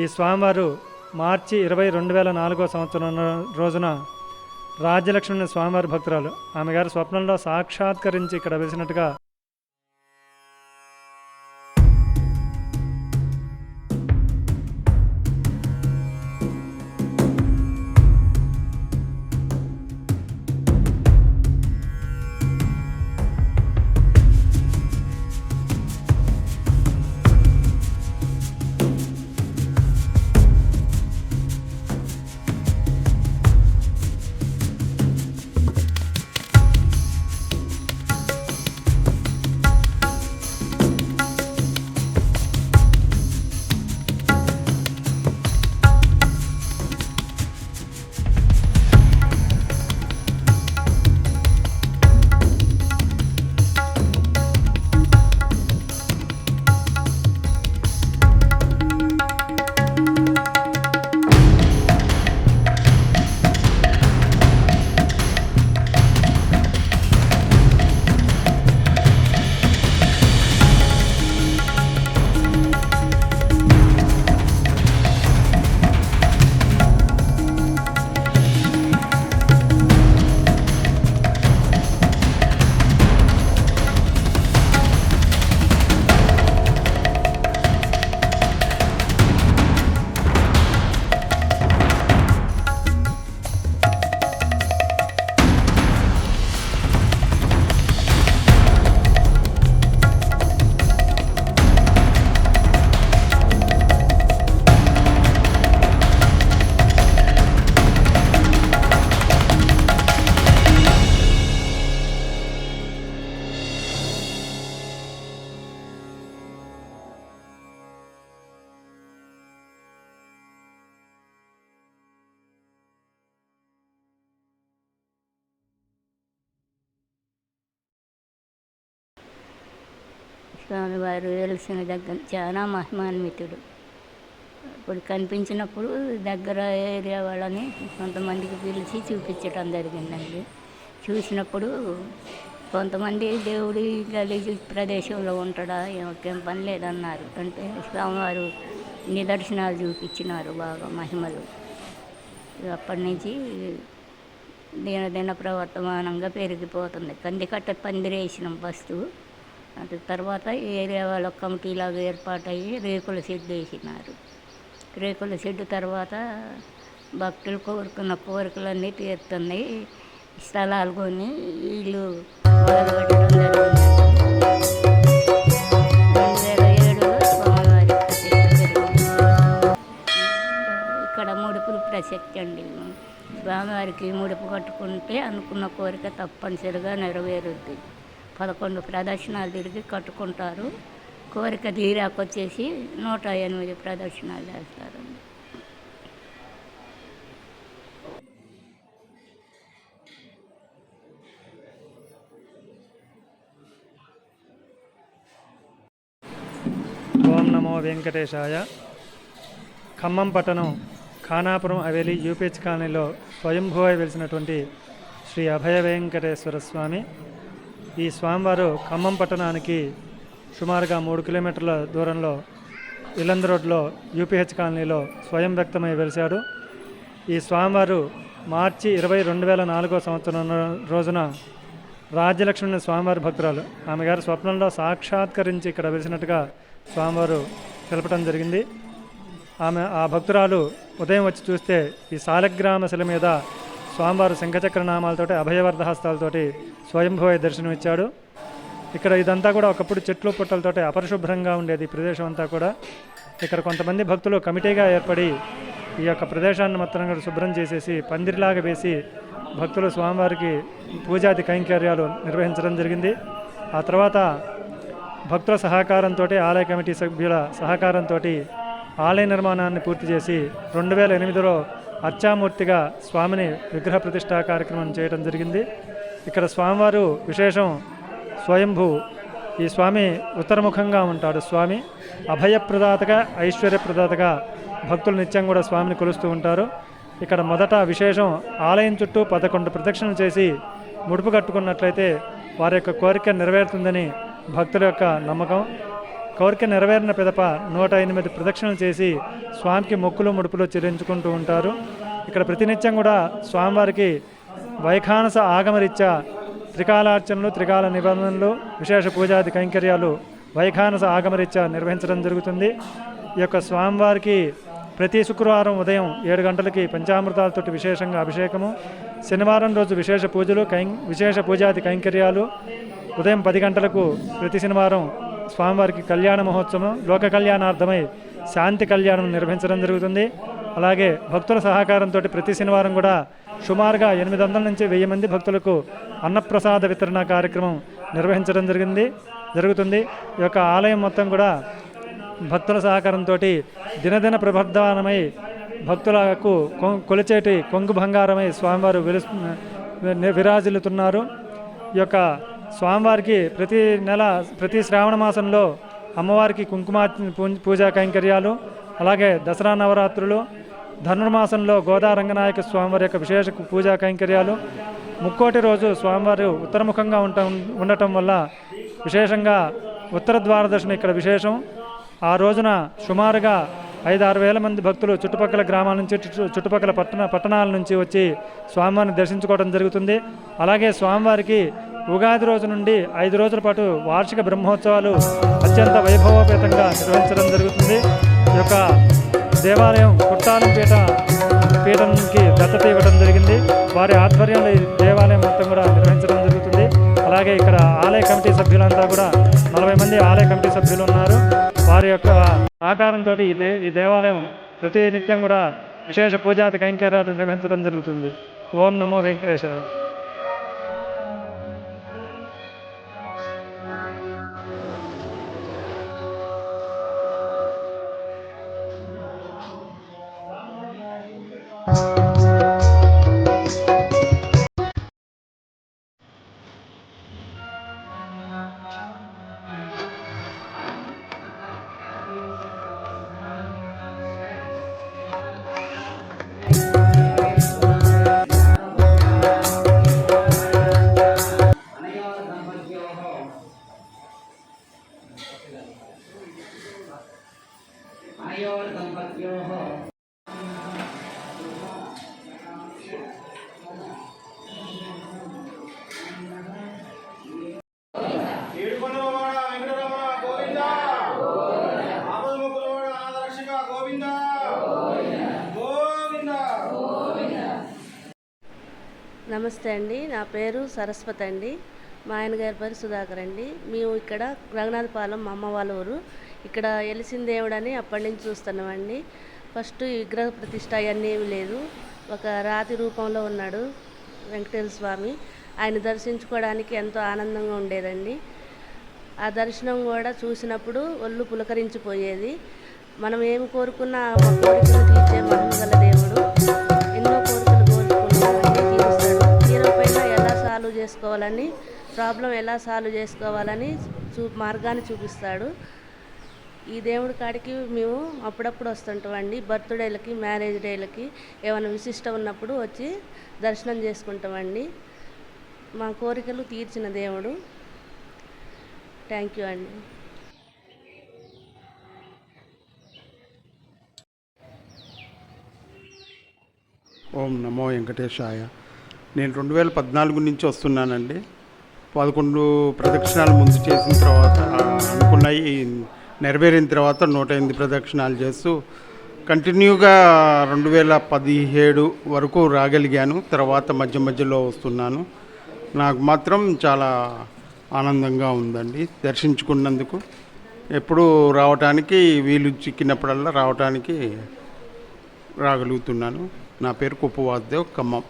ఈ స్వామివారు మార్చి ఇరవై రెండు వేల నాలుగో సంవత్సరం రోజున రాజ్యలక్ష్మి స్వామివారి భక్తురాలు. ఆమె గారు స్వప్నంలో సాక్షాత్కరించి ఇక్కడ వెలిసినట్టుగా స్వామివారు వెలిసిన దగ్గర చాలా మహిమాన్వితుడు. ఇప్పుడు కనిపించినప్పుడు దగ్గర ఏరియా వాళ్ళని కొంతమందికి పిలిచి చూపించడం జరిగిందండి. చూసినప్పుడు కొంతమంది దేవుడి గలీజు ప్రదేశంలో ఉంటాడా ఏం పని లేదన్నారు. అంటే స్వామివారు నిదర్శనాలు చూపించినారు బాగా మహిమలు. అప్పటి నుంచి దినదిన ప్రవర్తమానంగా పెరిగిపోతుంది. కందికట్ట పందిరేసిన వస్తువు అది తర్వాత ఏరియా వాళ్ళ కమిటీలాగా ఏర్పాటయ్యి రేకుల షెడ్ వేసినారు. రేకుల షెడ్ తర్వాత భక్తులు కోరుకున్న కోరికలన్నీ తీరుతున్నాయి. స్థలాలు కొని ఇల్లు మొదలుపెట్టడం జరిగింది. రెండు వేల ఏడులో స్వామివారి ఇక్కడ ముడుపులు ప్రసక్తి అండి. స్వామివారికి ముడుపు కట్టుకుంటే అనుకున్న కోరిక తప్పనిసరిగా నెరవేరుద్ది. పదకొండు ప్రదర్శనలు తిరిగి కట్టుకుంటారు. కోరిక తీరాకొచ్చేసి నూట ఎనిమిది ప్రదర్శనలు చేస్తారు. ఓం నమో వెంకటేశాయ. ఖమ్మం పట్టణం ఖానాపురం హవేలి యూపీహెచ్ కాలనీలో స్వయంభూవై వెలిసినటువంటి శ్రీ అభయ వెంకటేశ్వర స్వామి ఈ స్వామివారు ఖమ్మం పట్టణానికి సుమారుగా మూడు కిలోమీటర్ల దూరంలో ఇలంద రోడ్లో యూపీహెచ్ కాలనీలో స్వయం వ్యక్తమై వెలిశాడు. ఈ స్వామివారు మార్చి ఇరవై రెండు వేల నాలుగో సంవత్సరం రోజున రాజ్యలక్ష్మి స్వామివారి భక్తురాలు. ఆమె గారు స్వప్నంలో సాక్షాత్కరించి ఇక్కడ వెలిసినట్టుగా స్వామివారు తెలపడం జరిగింది. ఆమె ఆ భక్తురాలు ఉదయం వచ్చి చూస్తే ఈ సాలగ్రామ శిల మీద స్వామివారు శంఖచక్ర నామాలతోటి అభయవర్ధ హస్తాలతోటి స్వయంభవ దర్శనం ఇచ్చాడు ఇక్కడ ఇదంతా కూడా ఒకప్పుడు చెట్లు పుట్టలతోటి అపరిశుభ్రంగా ఉండేది ఈ ప్రదేశం అంతా కూడా. ఇక్కడ కొంతమంది భక్తులు కమిటీగా ఏర్పడి ఈ యొక్క ప్రదేశాన్ని మొత్తం కూడా శుభ్రం చేసేసి పందిరిలాగా వేసి భక్తులు స్వామివారికి పూజాది కైంకర్యాలు నిర్వహించడం జరిగింది. ఆ తర్వాత భక్తుల సహకారంతో ఆలయ కమిటీ సభ్యుల సహకారంతో ఆలయ నిర్మాణాన్ని పూర్తి చేసి రెండు వేల ఎనిమిదిలో అర్చామూర్తిగా స్వామిని విగ్రహ ప్రతిష్టా కార్యక్రమం చేయడం జరిగింది. ఇక్కడ స్వామివారు విశేషం స్వయంభూ ఈ స్వామి ఉత్తరముఖంగా ఉంటాడు స్వామి. అభయప్రదాతగా ఐశ్వర్యప్రదాతగా భక్తులు నిత్యం కూడా స్వామిని కొలుస్తూ ఉంటారు. ఇక్కడ మొదట విశేషం ఆలయం చుట్టూ పదకొండు ప్రదక్షిణలు చేసి ముడుపు కట్టుకున్నట్లయితే వారి యొక్క కోరిక నెరవేరుతుందని భక్తుల యొక్క నమ్మకం. కోరిక నెరవేరిన పిదప నూట ఎనిమిది ప్రదక్షిణలు చేసి స్వామికి మొక్కులు ముడుపులు చెల్లించుకుంటూ ఉంటారు. ఇక్కడ ప్రతినిత్యం కూడా స్వామివారికి వైఖానస ఆగమరీత్యా త్రికాలార్చనలు త్రికాల నిబంధనలు విశేష పూజాది కైంకర్యాలు వైఖానస ఆగమరీత్యా నిర్వహించడం జరుగుతుంది. ఈ యొక్క స్వామివారికి ప్రతి శుక్రవారం ఉదయం ఏడు గంటలకి పంచామృతాలతోటి విశేషంగా అభిషేకము శనివారం రోజు విశేష పూజలు కై విశేష పూజాది కైంకర్యాలు ఉదయం పది గంటలకు ప్రతి శనివారం స్వామివారికి కళ్యాణ మహోత్సవం లోక కళ్యాణార్థమై శాంతి కళ్యాణం నిర్వహించడం జరుగుతుంది. అలాగే భక్తుల సహకారంతో ప్రతి శనివారం కూడా సుమారుగా ఎనిమిది వందల నుంచి వెయ్యి మంది భక్తులకు అన్నప్రసాద వితరణ కార్యక్రమం నిర్వహించడం జరిగింది జరుగుతుంది. ఈ యొక్క ఆలయం మొత్తం కూడా భక్తుల సహకారంతో దినదిన ప్రబర్ధమానమై భక్తులకు కొలిచేటి కొంగు బంగారమై స్వామివారు విలు విరాజిల్లుతున్నారు. ఈ యొక్క స్వామివారికి ప్రతి నెల ప్రతి శ్రావణ మాసంలో అమ్మవారికి కుంకుమ పూజా కైంకర్యాలు అలాగే దసరా నవరాత్రులు ధనుర్మాసంలో గోదా రంగనాయక స్వామివారి యొక్క విశేష పూజా కైంకర్యాలు ముక్కోటి రోజు స్వామివారు ఉత్తరముఖంగా ఉంట ఉండటం వల్ల విశేషంగా ఉత్తర ద్వారదర్శనం ఇక్కడ విశేషం. ఆ రోజున సుమారుగా ఐదు ఆరు వేల మంది భక్తులు చుట్టుపక్కల గ్రామాల నుంచి చుట్టుపక్కల పట్టణ పట్టణాల నుంచి వచ్చి స్వామివారిని దర్శించుకోవడం జరుగుతుంది. అలాగే స్వామివారికి ఉగాది రోజు నుండి ఐదు రోజుల పాటు వార్షిక బ్రహ్మోత్సవాలు అత్యంత వైభవోపేతంగా నిర్వహించడం జరుగుతుంది. ఈ యొక్క దేవాలయం కుట్టాలంపేట పీఠంకి దత్తత ఇవ్వడం జరిగింది. వారి ఆధ్వర్యంలో ఈ దేవాలయం మొత్తం కూడా నిర్వహించడం జరుగుతుంది. అలాగే ఇక్కడ ఆలయ కమిటీ సభ్యులంతా కూడా నలభై మంది ఆలయ కమిటీ సభ్యులు ఉన్నారు. వారి యొక్క ఆకారంతో ఈ దే ఈ దేవాలయం ప్రతి నిత్యం కూడా విశేష పూజాతి కైంకర్యాలు నిర్వహించడం జరుగుతుంది. ఓం నమో వెంకటేశ్వర నమస్తే అండి నా పేరు సరస్వతి అండి. మా ఆయన గారి పేరు సుధాకర్ అండి. మేము ఇక్కడ రఘునాథపాలెం మా అమ్మ వాళ్ళ ఊరు. ఇక్కడ ఎలిసిన దేవుడని అప్పటి నుంచి చూస్తున్నామండి. ఫస్ట్ విగ్రహ ప్రతిష్ట అవన్నీ ఏమీ లేదు. ఒక రాతి రూపంలో ఉన్నాడు వెంకటేశ్వర స్వామి. ఆయన దర్శించుకోవడానికి ఎంతో ఆనందంగా ఉండేదండి. ఆ దర్శనం కూడా చూసినప్పుడు ఒళ్ళు పులకరించిపోయేది. మనం ఏం కోరుకున్నా ఆ కోరికలు తీర్చే మహిమ దేవుడు. ఎన్నో కోరికలు కోరుకున్నామని తీరుస్తాడు. తీరపైన ఎలా సాల్వ్ చేసుకోవాలని ప్రాబ్లం ఎలా సాల్వ్ చేసుకోవాలని చూ మార్గాన్ని చూపిస్తాడు. ఈ దేవుడి కాడికి మేము అప్పుడప్పుడు వస్తుంటామండి. బర్త్డేలకి మ్యారేజ్ డేలకి ఏమైనా విశిష్టం ఉన్నప్పుడు వచ్చి దర్శనం చేసుకుంటామండి. మా కోరికలు తీర్చిన దేవుడు. థ్యాంక్ యూ అండి. ఓం నమో వెంకటేశాయ. నేను రెండు వేల పద్నాలుగు నుంచి వస్తున్నానండి. పదకొండు ప్రదక్షిణాలు ముందు చేసిన తర్వాత అనుకున్నాయి నెరవేరిన తర్వాత నూట ఎనిమిది ప్రదక్షిణాలు చేస్తూ కంటిన్యూగా రెండు వేల పదిహేడు వరకు రాగలిగాను. తర్వాత మధ్య మధ్యలో వస్తున్నాను. నాకు మాత్రం చాలా ఆనందంగా ఉందండి. దర్శించుకున్నందుకు ఎప్పుడు రావటానికి వీలు చిక్కినప్పుడల్లా రావటానికి రాగలుగుతున్నాను. నా పేరు కుప్పవాసుదేవ్ ఖమ్మం.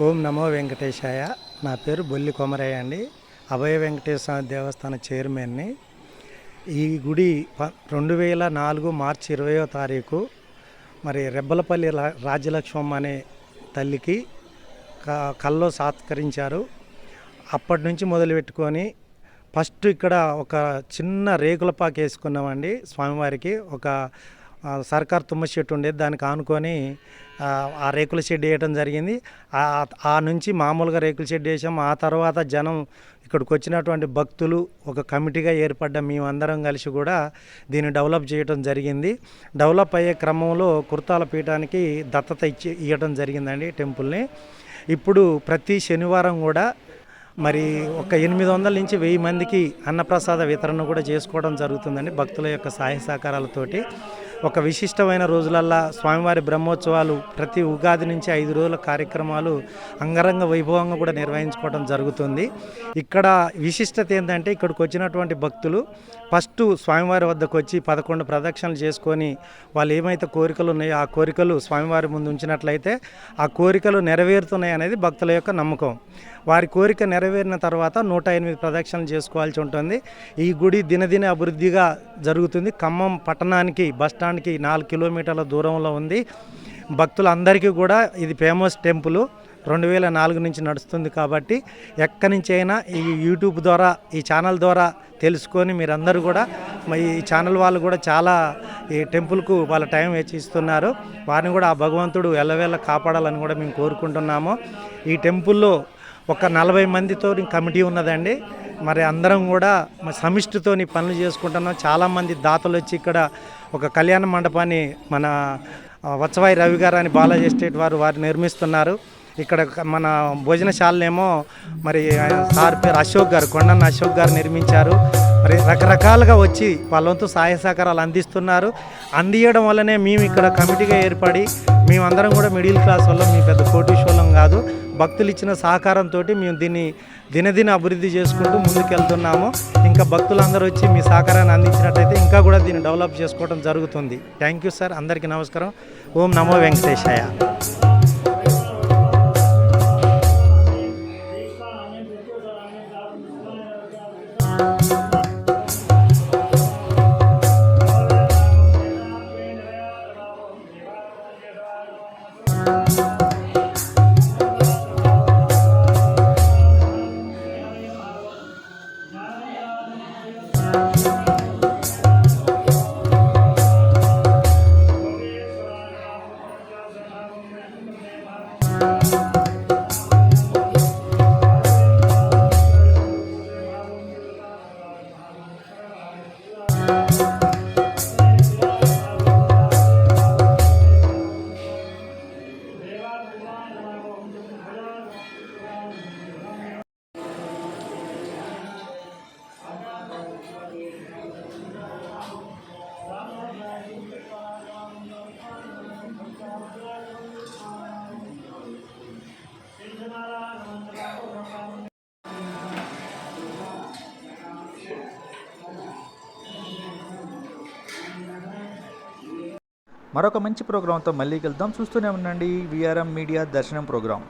ఓం నమో వెంకటేశాయ. నా పేరు బొల్లి కొమరయ్య అండి. అభయ వెంకటేశ్వర దేవస్థాన చైర్మన్ని ఈ గుడి ప రెండు వేల నాలుగు మార్చి ఇరవయో తారీఖు మరి రెబ్బలపల్లి రా- రాజ్యలక్ష్మమ్మ అనే తల్లికి క- కల్లో సాత్కరించారు. అప్పటి నుంచి మొదలుపెట్టుకొని ఫస్ట్ ఇక్కడ ఒక చిన్న రేకుల పాకేసుకున్నామండి స్వామివారికి. ఒక సర్కార్ తుమ్మ చెట్టు ఉండేది దానికి ఆనుకొని ఆ, రేకుల షెడ్ వేయడం జరిగింది. ఆ ఆ నుంచి మామూలుగా రేకుల షెడ్ వేసాం. ఆ తర్వాత జనం ఇక్కడికి వచ్చినటువంటి భక్తులు ఒక కమిటీగా ఏర్పడ్డ. మేమందరం కలిసి కూడా దీన్ని డెవలప్ చేయడం జరిగింది. డెవలప్ అయ్యే క్రమంలో కుర్తాల పీఠానికి దత్తత ఇచ్చి ఇవ్వడం జరిగిందండి టెంపుల్ని. ఇప్పుడు ప్రతి శనివారం కూడా మరి ఒక ఎనిమిది వందల నుంచి వెయ్యి మందికి అన్నప్రసాద వితరణ కూడా చేసుకోవడం జరుగుతుందండి భక్తుల యొక్క సహాయ సహకారాలతోటి. ఒక విశిష్టమైన రోజులల్లా స్వామివారి బ్రహ్మోత్సవాలు ప్రతి ఉగాది నుంచి ఐదు రోజుల కార్యక్రమాలు అంగరంగ వైభవంగా కూడా నిర్వహించుకోవడం జరుగుతుంది. ఇక్కడ విశిష్టత ఏంటంటే ఇక్కడికి వచ్చినటువంటి భక్తులు ఫస్ట్ స్వామివారి వద్దకు వచ్చి పదకొండు ప్రదక్షిణలు చేసుకొని వాళ్ళు ఏమైతే కోరికలు ఉన్నాయో ఆ కోరికలు స్వామివారి ముందు ఉంచినట్లయితే ఆ కోరికలు నెరవేరుతున్నాయి అనేది భక్తుల యొక్క నమ్మకం. వారి కోరిక నెరవేరిన తర్వాత నూట ఎనిమిది ప్రదక్షిణలు చేసుకోవాల్సి ఉంటుంది. ఈ గుడి దినదిన అభివృద్ధిగా జరుగుతుంది. ఖమ్మం పట్టణానికి బస్టాండ్కి నాలుగు కిలోమీటర్ల దూరంలో ఉంది. భక్తులందరికీ కూడా ఇది ఫేమస్ టెంపుల్. రెండు వేల నాలుగు నుంచి నడుస్తుంది కాబట్టి ఎక్కడి నుంచి అయినా ఈ యూట్యూబ్ ద్వారా ఈ ఛానల్ ద్వారా తెలుసుకొని మీరందరూ కూడా ఈ ఛానల్ వాళ్ళు కూడా చాలా ఈ టెంపుల్కు వాళ్ళ టైం వెచ్చిస్తున్నారు. వారిని కూడా ఆ భగవంతుడు ఎల్లవేళ కాపాడాలని కూడా మేము కోరుకుంటున్నాము. ఈ టెంపుల్లో ఒక నలభై మందితో కమిటీ ఉన్నదండి. మరి అందరం కూడా మరి సమిష్టితోని పనులు చేసుకుంటున్నాం. చాలామంది దాతలు వచ్చి ఇక్కడ ఒక కళ్యాణ మండపాన్ని మన వత్సవాయి రవి గారు అని బాలాజీ ఎస్టేట్ వారు వారు నిర్మిస్తున్నారు. ఇక్కడ మన భోజనశాలనేమో మరి సార్ పేరు అశోక్ గారు కొండన్న అశోక్ గారు నిర్మించారు. మరి రకరకాలుగా వచ్చి వాళ్ళంతా సహాయ సహకారాలు అందిస్తున్నారు. అందియడం వల్లనే మేము ఇక్కడ కమిటీగా ఏర్పడి మేమందరం కూడా మిడిల్ క్లాస్ వాళ్ళం మీ పెద్ద కోటీశ్వరం కాదు. భక్తులు ఇచ్చిన సహకారంతో మేము దీన్ని దినదిన అభివృద్ధి చేసుకుంటూ ముందుకెళ్తున్నాము. ఇంకా భక్తులందరూ వచ్చి మీ సహకారాన్ని అందించినట్టయితే ఇంకా కూడా దీన్ని డెవలప్ చేసుకోవడం జరుగుతుంది. Thank you sir. అందరికీ నమస్కారం. ఓం నమో వెంకటేశాయ. మరొక మంచి ప్రోగ్రాంతో మళ్ళీ కలుద్దాం. చూస్తూనే ఉండండి. విఆర్ఎం మీడియా దర్శనం ప్రోగ్రాం.